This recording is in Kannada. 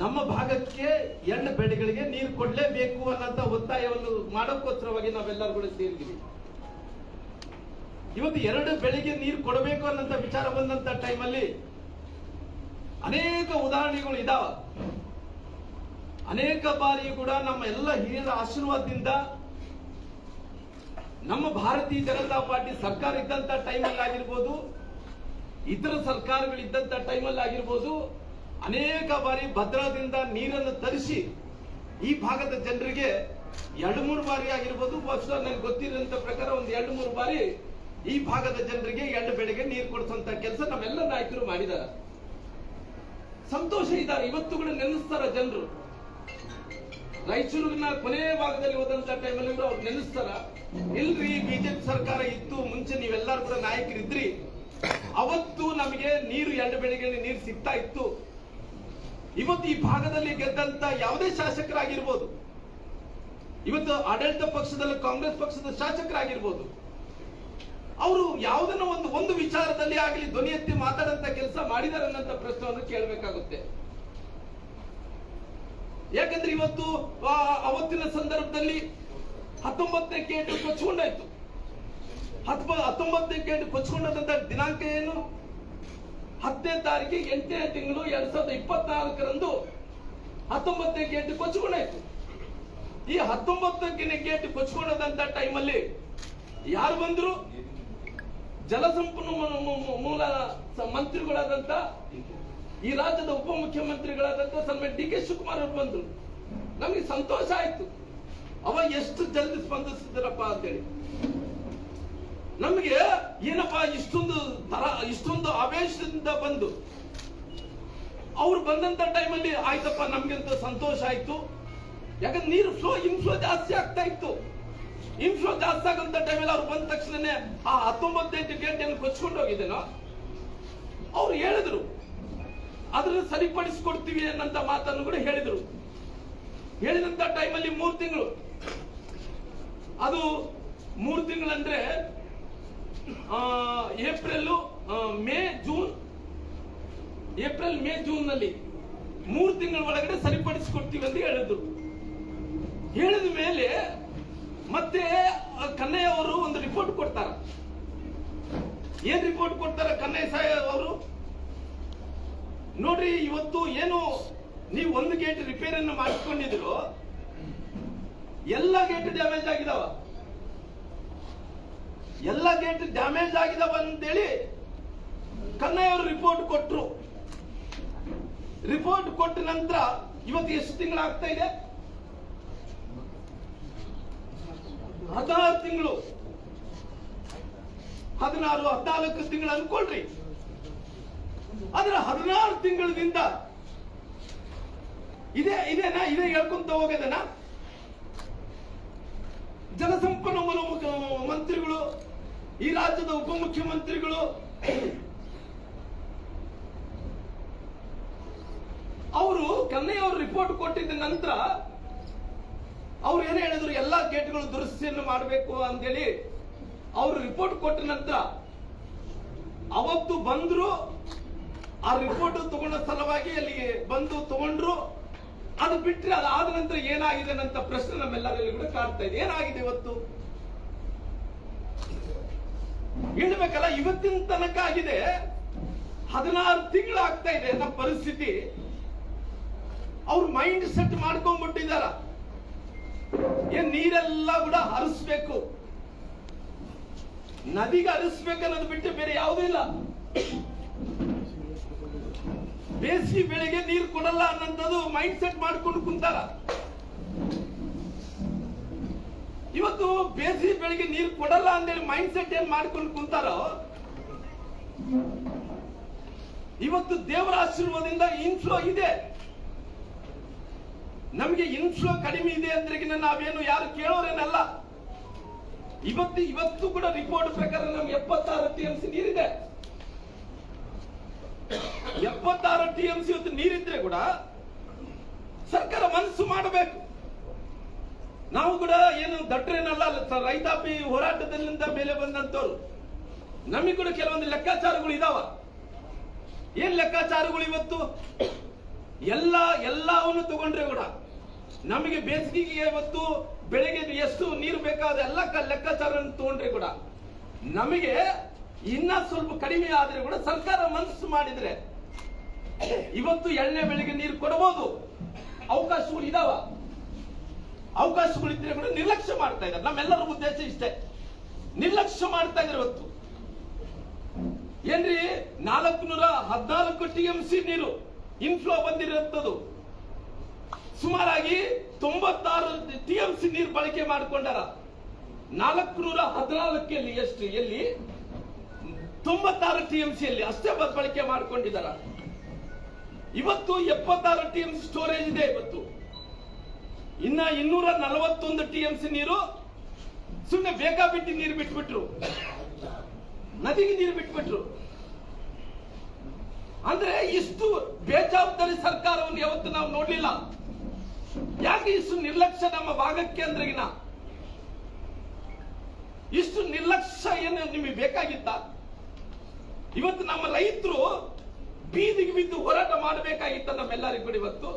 ನಮ್ಮ ಭಾಗಕ್ಕೆ ಎಣ್ಣೆ ಬೆಳೆಗಳಿಗೆ ನೀರು ಕೊಡಲೇಬೇಕು ಅನ್ನೋಂತ ಒತ್ತಾಯವನ್ನು ಮಾಡೋಕ್ಕೋಸ್ಕರವಾಗಿ ನಾವೆಲ್ಲರೂ ಕೂಡ ಸೇರಿದ್ದೀವಿ. ಇವತ್ತು ಎರಡು ಬೆಳೆಗೆ ನೀರು ಕೊಡಬೇಕು ಅನ್ನೋಂತ ವಿಚಾರ ಬಂದಂತ ಟೈಮಲ್ಲಿ ಅನೇಕ ಉದಾಹರಣೆಗಳು ಇದಾವ. ಅನೇಕ ಬಾರಿ ಕೂಡ ನಮ್ಮ ಎಲ್ಲ ಹಿರಿಯರ ಆಶೀರ್ವಾದದಿಂದ ನಮ್ಮ ಭಾರತೀಯ ಜನತಾ ಪಾರ್ಟಿ ಸರ್ಕಾರ ಇದ್ದಂತ ಟೈಮಲ್ಲಿ ಆಗಿರ್ಬೋದು, ಇತರ ಸರ್ಕಾರಗಳಿದ್ದಂತ ಟೈಮಲ್ಲಿ ಆಗಿರ್ಬೋದು ಅನೇಕ ಬಾರಿ ಭದ್ರಾದಿಂದ ನೀರನ್ನು ತರಿಸಿ ಈ ಭಾಗದ ಜನರಿಗೆ ಎರಡು ಮೂರು ಬಾರಿ ಆಗಿರ್ಬೋದು ಬಹುಶಃ ನನಗೆ ಗೊತ್ತಿರೋಂಥ ಪ್ರಕಾರ ಒಂದು ಎರಡು ಮೂರು ಬಾರಿ ಈ ಭಾಗದ ಜನರಿಗೆ ಎರಡು ಬೆಳೆಗೆ ನೀರು ಕೊಡಿಸುವಂತ ಕೆಲಸ ನಮ್ಮೆಲ್ಲ ನಾಯಕರು ಮಾಡಿದ್ದಾರೆ. ಸಂತೋಷ ಇದ್ದಾರೆ. ಇವತ್ತು ಕೂಡ ನೆನೆಸ್ತಾರ ಜನರು. ರಾಯಚೂರಿನ ಕೊನೆ ಭಾಗದಲ್ಲಿ ಹೋದಂತ ಟೈಮಲ್ಲಿ ಅವ್ರು ನೆನೆಸ್ತಾರ. ಇಲ್ರಿ, ಬಿಜೆಪಿ ಸರ್ಕಾರ ಇತ್ತು, ಮುಂಚೆ ನೀವೆಲ್ಲರೂ ಕೂಡ ನಾಯಕರಿದ್ರಿ. ಅವತ್ತು ನಮಗೆ ನೀರು ಎರಡು ಬೆಳೆಗೆ ನೀರು ಸಿಗ್ತಾ ಇತ್ತು. ಇವತ್ತು ಈ ಭಾಗದಲ್ಲಿ ಗೆದ್ದಂತ ಯಾವುದೇ ಶಾಸಕರಾಗಿರ್ಬೋದು. ಇವತ್ತು ಆಡಳಿತ ಪಕ್ಷದಲ್ಲಿ ಕಾಂಗ್ರೆಸ್ ಪಕ್ಷದ ಶಾಸಕರಾಗಿರ್ಬೋದು. ಅವರು ಯಾವುದನ್ನ ಒಂದು ಒಂದು ವಿಚಾರದಲ್ಲಿ ಆಗಲಿ ಧ್ವನಿ ಎತ್ತಿ ಮಾತಾಡಂತ ಕೆಲಸ ಮಾಡಿದಾರೆ ಅನ್ನೋಂಥ ಪ್ರಶ್ನವನ್ನು ಕೇಳಬೇಕಾಗುತ್ತೆ. ಯಾಕಂದ್ರೆ ಇವತ್ತು ಅವತ್ತಿನ ಸಂದರ್ಭದಲ್ಲಿ ಹತ್ತೊಂಬತ್ತನೇ ಕೇಂದ್ರ ಕೊಚ್ಕೊಂಡಾಯ್ತು. ಹತ್ತೊಂಬ, ಹತ್ತೊಂಬತ್ತನೇ ಕೇಂದ್ರ ಕೊಚ್ಕೊಂಡಂತ ದಿನಾಂಕ ಏನು? ಹತ್ತನೇ ತಾರೀಕಿಗೆ ಎಂಟನೇ ತಿಂಗಳು ಎರಡ್ ಸಾವಿರದ ಇಪ್ಪತ್ನಾಲ್ಕರಂದು ಹತ್ತೊಂಬತ್ತನೇ ಗೇಟ್ ಕೊಚ್ಕೊಂಡಾಯ್ತು. ಈ ಹತ್ತೊಂಬತ್ತನೇ ಗೇಟ್ ಕೊಚ್ಕೊಂಡದಂತ ಟೈಮಲ್ಲಿ ಯಾರು ಬಂದ್ರು? ಜಲಸಂಪನ್ಮೂಲ ಮೂಲ ಮಂತ್ರಿಗಳಾದಂತ ಈ ರಾಜ್ಯದ ಉಪಮುಖ್ಯಮಂತ್ರಿಗಳಾದಂತ ಸನ್ಮಾನ್ಯ ಡಿ ಕೆ ಶಿವಕುಮಾರ್ ಅವರು ಬಂದ್ರು. ನಮಗೆ ಸಂತೋಷ ಆಯ್ತು. ಅವ ಎಷ್ಟು ಜಲ್ದಿ ಸ್ಪಂದಿಸಿದ್ರಪ್ಪ ಅಂತೇಳಿ. ನಮಗೆ ಏನಪ್ಪಾ ಇಷ್ಟೊಂದು ತರ, ಇಷ್ಟೊಂದು ಆವೇಶದಿಂದ ಬಂದು ಅವ್ರು ಬಂದಂತ ಟೈಮಲ್ಲಿ ಆಯ್ತಪ್ಪ, ನಮ್ಗೆಂತ ಸಂತೋಷ ಆಯ್ತು. ಯಾಕಂದ್ರೆ ನೀರು ಫ್ಲೋ ಇನ್ಫ್ಲೋ ಜಾಸ್ತಿ ಆಗ್ತಾ ಇತ್ತು. ಇನ್ಫ್ಲೋ ಜಾಸ್ತಿ ಆಗಂತ ಟೈಮಲ್ಲಿ ಅವ್ರು ಬಂದ ತಕ್ಷಣನೇ ಆ ಹತ್ತೊಂಬತ್ತೈದು ಗೇಟ್ ಕೊಚ್ಕೊಂಡು ಹೋಗಿದ್ದೇನೋ? ಅವ್ರು ಹೇಳಿದ್ರು. ಅದನ್ನ ಸರಿಪಡಿಸ್ಕೊಡ್ತೀವಿ ಅನ್ನಂತ ಮಾತನ್ನು ಕೂಡ ಹೇಳಿದ್ರು. ಹೇಳಿದಂತ ಟೈಮಲ್ಲಿ ಮೂರು ತಿಂಗಳು. ಅದು ಮೂರು ತಿಂಗಳಂದ್ರೆ April May, June. April, May ಜೂನ್ನಲ್ಲಿ ಮೂರು ತಿಂಗಳ ಒಳಗಡೆ ಸರಿಪಡಿಸಿಕೊಡ್ತೀವಿ ಅಂತ ಹೇಳಿದ್ರು. ಹೇಳಿದ ಮೇಲೆ ಮತ್ತೆ ಕನ್ನಯ್ಯ ಅವರು ಒಂದು ರಿಪೋರ್ಟ್ ಕೊಡ್ತಾರ. ಏನ್ ರಿಪೋರ್ಟ್ ಕೊಡ್ತಾರ ಕನ್ನಯ್ಯ ಸಾಹೇಬ್ ಅವರು? ನೋಡ್ರಿ, ಇವತ್ತು ಏನು ನೀವು ಒಂದು ಗೇಟ್ ರಿಪೇರಿಯನ್ನು ಮಾಡಿಸ್ಕೊಂಡಿದ್ರು ಎಲ್ಲ ಗೇಟ್ ಡ್ಯಾಮೇಜ್ ಆಗಿದಾವ. ಎಲ್ಲ ಗೇಟ್ ಡ್ಯಾಮೇಜ್ ಆಗಿದಾವ ಅಂತೇಳಿ ಕನ್ನಯ್ಯವರು ರಿಪೋರ್ಟ್ ಕೊಟ್ರು. ರಿಪೋರ್ಟ್ ಕೊಟ್ಟ ನಂತರ ಇವತ್ತು ಎಷ್ಟು ತಿಂಗಳಾಗ್ತಾ ಇದೆ? ಹದಿನಾರು ತಿಂಗಳು. ಹದಿನಾರು, ಹದಿನಾಲ್ಕು ತಿಂಗಳು ಅನ್ಕೊಳ್ರಿ ಆದ್ರೆ ಹದಿನಾರು ತಿಂಗಳದಿಂದ ಇದೇ, ಇದೇನಾ? ಇದೇ ಹೇಳ್ಕೊಂತ ಹೋಗೋದೇನಾ ಜಲಸಂಪನ್ಮೂಲ ಮಂತ್ರಿಗಳು ಈ ರಾಜ್ಯದ ಉಪಮುಖ್ಯಮಂತ್ರಿಗಳು ಅವರು ಕನ್ನಯ್ಯವರು ರಿಪೋರ್ಟ್ ಕೊಟ್ಟಿದ್ದ ನಂತರ ಅವ್ರು ಏನೇ ಹೇಳಿದ್ರು? ಎಲ್ಲಾ ಗೇಟ್ಗಳು ದುರಸ್ತಿಯನ್ನು ಮಾಡಬೇಕು ಅಂತೇಳಿ ಅವರು ರಿಪೋರ್ಟ್ ಕೊಟ್ಟ ನಂತರ ಅವತ್ತು ಬಂದ್ರು, ಆ ರಿಪೋರ್ಟ್ ತಗೊಂಡ ಸಲುವಾಗಿ ಅಲ್ಲಿಗೆ ಬಂದು ತಗೊಂಡ್ರು. ಅದು ಬಿಟ್ಟರೆ ಅದಾದ ನಂತರ ಏನಾಗಿದೆ ಅಂತ ಪ್ರಶ್ನೆ ನಮ್ಮೆಲ್ಲರಲ್ಲಿ ಕೂಡ ಕಾಡ್ತಾ ಇದೆ. ಏನಾಗಿದೆ ಇವತ್ತು? ಹೇಳ್ಬೇಕಲ್ಲ, ಇವತ್ತಿನ ತನಕ ಆಗಿದೆ. ಹದಿನಾರು ತಿಂಗಳು ಆಗ್ತಾ ಇದೆ ನಮ್ಮ ಪರಿಸ್ಥಿತಿ. ಅವ್ರು ಮೈಂಡ್ ಸೆಟ್ ಮಾಡ್ಕೊಂಡ್ಬಿಟ್ಟಿದಾರ. ಏನ್ ನೀರೆಲ್ಲ ಕೂಡ ಹರಿಸ್ಬೇಕು. ನದಿಗೆ ಹರಿಸ್ಬೇಕು ಅನ್ನೋದು ಬಿಟ್ಟು ಬೇರೆ ಯಾವುದೂ ಇಲ್ಲ. ಬೇಸಿಗೆ ಬೆಳೆಗೆ ನೀರು ಕೊಡಲ್ಲ ಅನ್ನೋದು ಮೈಂಡ್ ಸೆಟ್ ಮಾಡ್ಕೊಂಡು ಕುಂತಾರ. ಇವತ್ತು ಬೇಸಿಗೆ ಬೆಳಿಗ್ಗೆ ನೀರು ಕೊಡಲ್ಲ ಅಂತೇಳಿ ಮೈಂಡ್ ಸೆಟ್ ಏನ್ ಮಾಡ್ಕೊಂಡು ಕುಂತಾರೋ? ಇವತ್ತು ದೇವರ ಆಶೀರ್ವಾದದಿಂದ ಇನ್ಫ್ಲೋ ಇದೆ. ನಮಗೆ ಇನ್ಫ್ಲೋ ಕಡಿಮೆ ಇದೆ ಅಂದ್ರೆ ನಾವೇನು ಯಾರು ಕೇಳೋರೇನಲ್ಲ. ಇವತ್ತು ಇವತ್ತು ಕೂಡ ರಿಪೋರ್ಟ್ ಪ್ರಕಾರ ನಮ್ಗೆ ಎಪ್ಪತ್ತಾರು ಟಿ ಎಂ ಸಿ ನೀರಿದೆ. ಎಪ್ಪತ್ತಾರು ಟಿ ಎಂ ಸಿ ಇವತ್ತು ನೀರಿದ್ರೆ ಕೂಡ ಸರ್ಕಾರ ಮನಸ್ಸು ಮಾಡಬೇಕು. ನಾವು ಕೂಡ ಏನು ದಟ್ಟರೇನಲ್ಲ ರೈತಾಪಿ ಹೋರಾಟದಲ್ಲಿಂದ ಮೇಲೆ ಬಂದಂತವ್ರು ನಮಗೆ ಕೂಡ ಕೆಲವೊಂದು ಲೆಕ್ಕಾಚಾರಗಳು ಇದಾವ. ಏನ್ ಲೆಕ್ಕಾಚಾರಗಳು ಇವತ್ತು? ಎಲ್ಲ, ಎಲ್ಲವನ್ನು ತಗೊಂಡ್ರೆ ಕೂಡ ನಮಗೆ ಬೇಸಿಗೆಗೆ ಇವತ್ತು ಬೆಳಗ್ಗೆ ಎಷ್ಟು ನೀರು ಬೇಕಾದ ಎಲ್ಲ ಲೆಕ್ಕಾಚಾರ ತಗೊಂಡ್ರೆ ಕೂಡ ನಮಗೆ ಇನ್ನ ಸ್ವಲ್ಪ ಕಡಿಮೆ ಆದ್ರೆ ಕೂಡ ಸರ್ಕಾರ ಮನಸ್ಸು ಮಾಡಿದ್ರೆ ಇವತ್ತು ಎಳ್ಳೆ ಬೆಳಿಗ್ಗೆ ನೀರು ಕೊಡಬಹುದು. ಅವಕಾಶಗಳು ಇದಾವ. ಅವಕಾಶಗಳಿದ್ರೆ ಕೂಡ ನಿರ್ಲಕ್ಷ್ಯ ಮಾಡ್ತಾ ಇದ್ದಾರೆ. ನಮ್ಮೆಲ್ಲರ ಉದ್ದೇಶ ಇಷ್ಟೇ. ನಿರ್ಲಕ್ಷ್ಯ ಮಾಡ್ತಾ ಇದ್ದಾರೆ ಇವತ್ತು. ಏನ್ರಿ? ನಾಲ್ಕುನೂರ ಹದಿನಾಲ್ಕು ಟಿ ಎಂ ಸಿ ನೀರು ಇನ್ಫ್ಲೋ ಬಂದಿರುವಂತದ್ದು ಸುಮಾರಾಗಿ ತೊಂಬತ್ತಾರು ಟಿ ಎಂ ಸಿ ನೀರು ಬಳಕೆ ಮಾಡಿಕೊಂಡಾರ. ನಾಲ್ಕುನೂರ ಹದಿನಾಲ್ಕಲ್ಲಿ ಎಷ್ಟು? ಎಲ್ಲಿ? ತೊಂಬತ್ತಾರು ಟಿ ಎಂ ಸಿಯಲ್ಲಿ ಅಷ್ಟೇ ಬಳಕೆ ಮಾಡಿಕೊಂಡಿದ್ದಾರ. ಇವತ್ತು ಎಪ್ಪತ್ತಾರು ಟಿ ಎಂ ಸಿ ಸ್ಟೋರೇಜ್ ಇದೆ ಇವತ್ತು. ಇನ್ನ ಇನ್ನೂರ ನಲವತ್ತೊಂದು ಟಿ ಎಂ ಸಿ ನೀರು ಸುಮ್ಮನೆ ಬೇಕಾಬಿಟ್ಟಿ ನೀರು ಬಿಟ್ಬಿಟ್ರು. ನದಿಗೆ ನೀರು ಬಿಟ್ಬಿಟ್ರು. ಅಂದ್ರೆ ಇಷ್ಟು ಬೇಜವಾಬ್ದಾರಿ ಸರ್ಕಾರವನ್ನು ಯಾವತ್ತು ನಾವು ನೋಡ್ಲಿಲ್ಲ. ಯಾಕೆ ಇಷ್ಟು ನಿರ್ಲಕ್ಷ್ಯ ನಮ್ಮ ಭಾಗಕ್ಕೆ ಅಂದ್ರಗಿನ ಇಷ್ಟು ನಿರ್ಲಕ್ಷ್ಯ ಏನು ನಿಮಗೆ ಬೇಕಾಗಿತ್ತ? ಇವತ್ತು ನಮ್ಮ ರೈತರು ಬೀದಿಗೆ ಬಿದ್ದು ಹೋರಾಟ ಮಾಡಬೇಕಾಗಿತ್ತ ನಮ್ಮೆಲ್ಲರಿಗೂ ಇವತ್ತು?